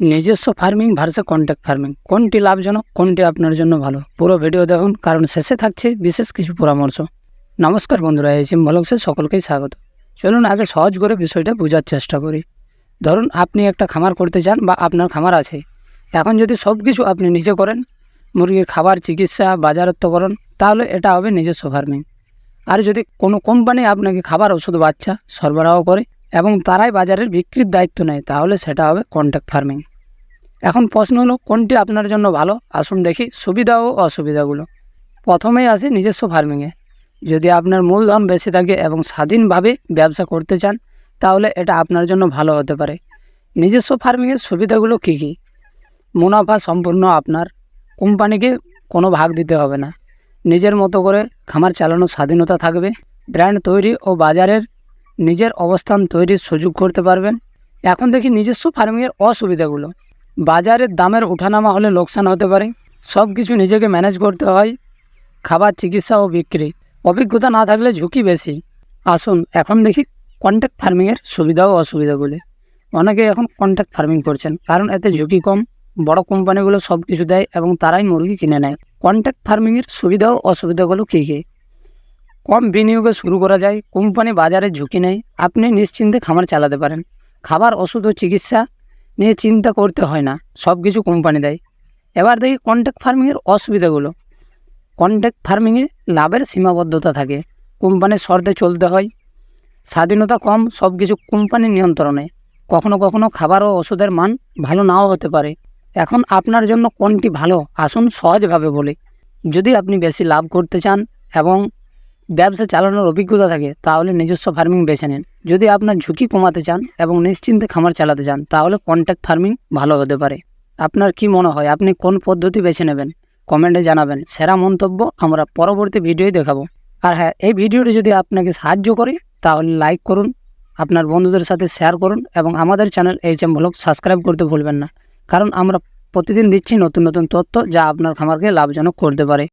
নিজস্ব farming ভার্সে contact farming কোনটি লাভজনক, কোনটি আপনার জন্য ভালো? পুরো ভিডিও দেখুন, কারণ শেষে থাকছে বিশেষ কিছু পরামর্শ। নমস্কার বন্ধুরা এসিম ব্লগসে সকলকেই স্বাগত। চলুন আগে সহজ করে বিষয়টা বোঝার চেষ্টা করি। ধরুন, আপনি একটা খামার করতে চান বা আপনার খামার আছে। এখন যদি সব কিছু আপনি নিজে করেন, মুরগির খাবার চিকিৎসা বাজারত্বকরণ তাহলে এটা হবে নিজস্ব ফার্মিং আর যদি কোনো কোম্পানি আপনাকে খাবার ওষুধ বাচ্চা সরবরাহ করে এবং তারাই বাজারের বিক্রির দায়িত্ব নেয়, তাহলে সেটা হবে কন্ট্যাক্ট ফার্মিং এখন প্রশ্ন হলো, কোনটি আপনার জন্য ভালো? আসুন দেখি, সুবিধা ও অসুবিধাগুলো। প্রথমেই আসি নিজস্ব ফার্মিংয়ে যদি আপনার মূলধন বেশি থাকে এবং স্বাধীনভাবে ব্যবসা করতে চান, তাহলে এটা আপনার জন্য ভালো হতে পারে। নিজস্ব ফার্মিংয়ের সুবিধাগুলো কী কী? মুনাফা সম্পূর্ণ আপনার। কোম্পানিকে কোনো ভাগ দিতে হবে না। নিজের মতো করে খামার চালানোর স্বাধীনতা থাকবে। ব্র্যান্ড তৈরি ও বাজারের নিজের অবস্থান তৈরির সুযোগ করতে পারবেন। এখন দেখি নিজস্ব ফার্মিংয়ের অসুবিধাগুলো। বাজারের দামের ওঠানামা হলে লোকসান হতে পারে। সব কিছু নিজেকে ম্যানেজ করতে হয়। খাবার, চিকিৎসা ও বিক্রি। অভিজ্ঞতা না থাকলে ঝুঁকি বেশি। আসুন, এখন দেখি কন্ট্যাক্ট ফার্মিংয়ের সুবিধা ও অসুবিধাগুলি। অনেকে এখন কন্ট্যাক্ট ফার্মিং করছেন, কারণ এতে ঝুঁকি কম। বড় কোম্পানিগুলো সব কিছু দেয় এবং তারাই মুরগি কিনে নেয়। কন্ট্যাক্ট ফার্মিংয়ের সুবিধা ও অসুবিধাগুলো কী কী? কম বিনিয়োগে শুরু করা যায়। কোম্পানি বাজারে ঝুঁকি নেয়। আপনি নিশ্চিন্তে খামার চালাতে পারেন। খাবার, ওষুধ ও চিকিৎসা নিয়ে চিন্তা করতে হয় না, সব কিছু কোম্পানি দেয়। এবার দেখি কন্ট্যাক্ট ফার্মিংয়ের অসুবিধাগুলো। কন্ট্যাক্ট ফার্মিংয়ে লাভের সীমাবদ্ধতা থাকে কোম্পানির শর্তে চলতে হয়। স্বাধীনতা কম, সব কিছু কোম্পানির নিয়ন্ত্রণে। কখনো কখনো খাবার ও ওষুধের মান ভালো নাও হতে পারে। এখন আপনার জন্য কোনটি ভালো, আসুন সহজভাবে বলি। যদি আপনি বেশি লাভ করতে চান এবং ব্যবসা চালানোর অভিজ্ঞতা থাকে, তাহলে নিজস্ব ফার্মিং বেছে নিন। যদি আপনার ঝুঁকি কমাতে চান এবং নিশ্চিন্তে খামার চালাতে চান, তাহলে কন্ট্যাক্ট ফার্মিং ভালো হতে পারে। আপনার কি মনে হয়, আপনি কোন পদ্ধতি বেছে নেবেন? কমেন্টে জানাবেন। সেরা মন্তব্য আমরা পরবর্তী ভিডিওয় দেখাবো। আর হ্যাঁ এই ভিডিওটি যদি আপনাকে সাহায্য করে, তাহলে লাইক করুন, আপনার বন্ধুদের সাথে শেয়ার করুন এবং আমাদের channel H M blog subscribe করতে ভুলবেন না। কারণ আমরা প্রতিদিন দিচ্ছি নতুন নতুন তথ্য যা আপনার খামারকে লাভজনক করতে পারে।